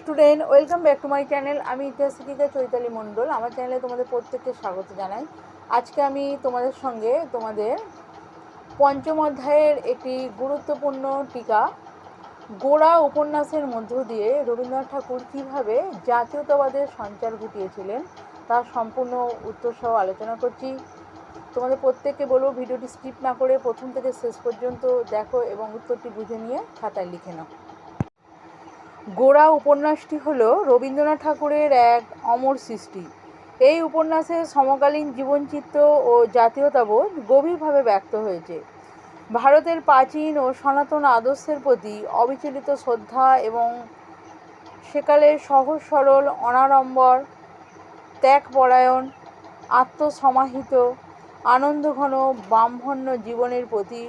Student, welcome back to my channel. আমি ইতিহাসিকা চৈতালি মণ্ডল। আমার চ্যানেলে তোমাদের প্রত্যেককে স্বাগত জানাই। আজকে আমি তোমাদের সঙ্গে তোমাদের পঞ্চম অধ্যায়ের একটি গুরুত্বপূর্ণ টিকা, গোড়া উপন্যাসের মধ্য দিয়ে রবীন্দ্রনাথ ঠাকুর কীভাবে জাতীয়তাবাদের সঞ্চার ঘটিয়েছিলেন, তার সম্পূর্ণ উত্তর সহ আলোচনা করছি। তোমাদের প্রত্যেককে বলব, ভিডিওটি স্কিপ না করে প্রথম থেকে শেষ পর্যন্ত দেখো এবং উত্তরটি বুঝে নিয়ে খাতায় লিখে নাও। গোড়া উপন্যাসটি হল রবীন্দ্রনাথ ঠাকুরের এক অমর সৃষ্টি। এই উপন্যাসের সমকালীন জীবনচিত্র ও জাতীয়তাবোধ গভীরভাবে ব্যক্ত হয়েছে। ভারতের প্রাচীন ও সনাতন আদর্শের প্রতি অবিচলিত শ্রদ্ধা এবং সেকালের সহজ সরল অনাড়ম্বর, ত্যাগপরায়ণ, আত্মসমাহিত, আনন্দঘন ব্রাহ্মণ্য জীবনের প্রতি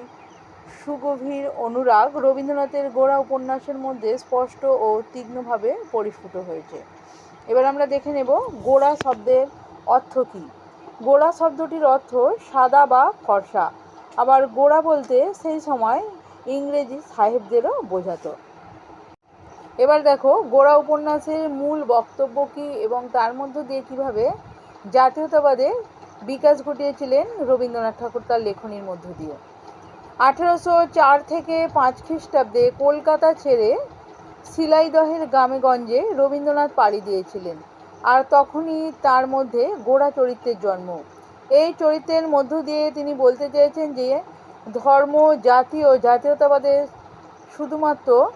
সুগভীর অনুরাগ রবীন্দ্রনাথের গোড়া উপন্যাসের মধ্যে স্পষ্ট ও তীক্ষ্ণভাবে পরিস্ফুট হয়েছে। এবার আমরা দেখে নেব গোড়া শব্দের অর্থ কী? গোড়া শব্দটির অর্থ সাদা বা ফর্সা। আবার গোড়া বলতে সেই সময় ইংরেজি সাহেবদেরও বোঝাতো। এবার দেখো, গোড়া উপন্যাসের মূল বক্তব্য কী এবং তার মধ্য দিয়ে কীভাবে জাতীয়তাবাদে বিকাশ ঘটিয়েছিলেন রবীন্দ্রনাথ ঠাকুর তার লেখনীর মধ্য দিয়ে? আঠেরোশো চার থেকে পাঁচ খ্রিস্টাব্দে কলকাতা ছেড়ে শিলাইদহের গ্রামেগঞ্জে রবীন্দ্রনাথ পাড়ি দিয়েছিলেন। আর তখনই তার মধ্যে গোড়া চরিত্রের জন্ম। এই চরিত্রের মধ্য দিয়ে তিনি বলতে চেয়েছেন যে, ধর্ম, জাতি ও জাতীয়তাবাদের শুধুমাত্র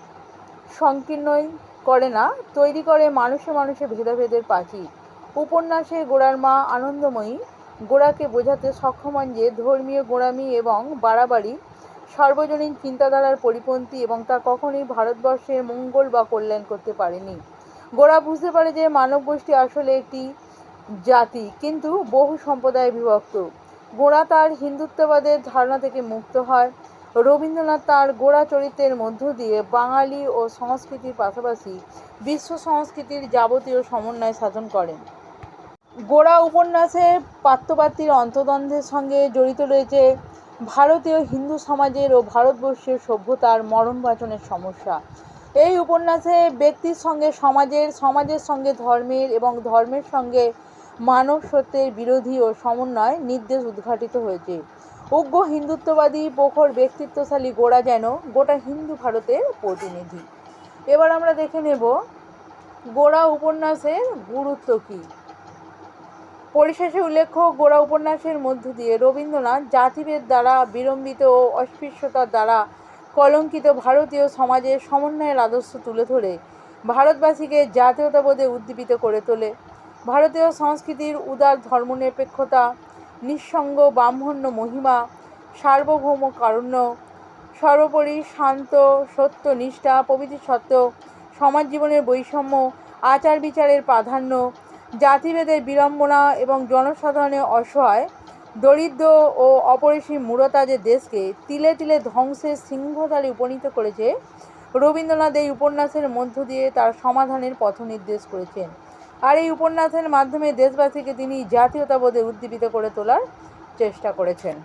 সংকীর্ণই করে না, তৈরি করে মানুষে মানুষে ভেদাভেদের পাখি। উপন্যাসে গোড়ার মা আনন্দময়ী গোড়াকে বোঝাতে সক্ষম হন যে ধর্মীয় গোড়ামি এবং বাড়াবাড়ি সর্বজনীন চিন্তাধারার পরিপন্থী এবং তা কখনোই ভারতবর্ষের মঙ্গল বা কল্যাণ করতে পারেনি। গোড়া বুঝতে পারে যে মানব গোষ্ঠী আসলে একটি জাতি, কিন্তু বহু সম্প্রদায়ে বিভক্ত। গোড়া তার হিন্দুত্ববাদের ধারণা থেকে মুক্ত হয়। রবীন্দ্রনাথ তার গোড়া চরিত্রের মধ্য দিয়ে বাঙালি ও সংস্কৃতির পাশাপাশি বিশ্ব সংস্কৃতির যাবতীয় সমন্বয় সাধন করেন। গোড়া উপন্যাসের পাত্রপাত্রীর অন্তদ্বন্দ্বের সঙ্গে জড়িত রয়েছে ভারতীয় হিন্দু সমাজের ও ভারতবর্ষের সভ্যতার মরণ বাচনের সমস্যা। এই উপন্যাসে ব্যক্তির সঙ্গে সমাজের সমাজের সঙ্গে ধর্মের এবং ধর্মের সঙ্গে মানব সত্যের বিরোধী ও সমন্বয় নির্দেশ উদ্ঘাটিত হয়েছে। উগ্র হিন্দুত্ববাদী প্রখর ব্যক্তিত্বশালী গোড়া যেন গোটা হিন্দু ভারতের প্রতিনিধি। এবার আমরা দেখে নেব গোড়া উপন্যাসের গুরুত্ব কী। পরিশেষে উল্লেখ্য, গোড়া উপন্যাসের মধ্য দিয়ে রবীন্দ্রনাথ জাতিভেদ দ্বারা বিলম্বিত ও অস্পৃশ্যতার দ্বারা কলঙ্কিত ভারতীয় সমাজের সমন্বয়ের আদর্শ তুলে ধরে, ভারতবাসীকে জাতীয়তাবোধে উদ্দীপিত করে তোলে। ভারতীয় সংস্কৃতির উদার ধর্মনিরপেক্ষতা, নিঃসঙ্গ ব্রাহ্মণ্য মহিমা, সার্বভৌম কারণ্য, সর্বোপরি শান্ত, সত্য, নিষ্ঠা, প্রভৃতি সত্ত্বেও সমাজ জীবনের বৈষম্য আচার বিচারের প্রাধান্য জাতিভেদের বিড়ম্বনা এবং জনসাধারণের অসহায়, দরিদ্র ও অপরিসীম মূঢ়তা যে দেশকে তিলে তিলে ধ্বংসের সিংহধারে উপনীত করেছে, রবীন্দ্রনাথ এই উপন্যাসের মধ্য দিয়ে তার সমাধানের পথ নির্দেশ করেছেন। আর এই উপন্যাসের মাধ্যমে দেশবাসীকে তিনি জাতীয়তাবোধে উদ্দীপিত করে তোলার চেষ্টা করেছেন।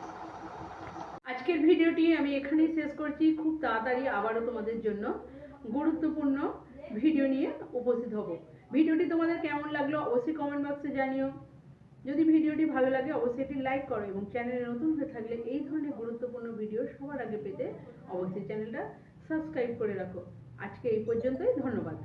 আজকের ভিডিওটি আমি এখানেই শেষ করছি। খুব তাড়াতাড়ি আবারও তোমাদের জন্য গুরুত্বপূর্ণ ভিডিও নিয়ে উপস্থিত হব। ভিডিওটি তোমাদের কেমন লাগল অবশ্যই কমেন্ট বক্সে জানিও। যদি ভিডিওটি ভালো লাগে, অবশ্যই এটি লাইক করো এবং চ্যানেলে নতুন হয়ে থাকলে এই ধরনের গুরুত্বপূর্ণ ভিডিও সবার আগে পেতে অবশ্যই চ্যানেলটা সাবস্ক্রাইব করে রাখো। আজকে এই পর্যন্তই, ধন্যবাদ।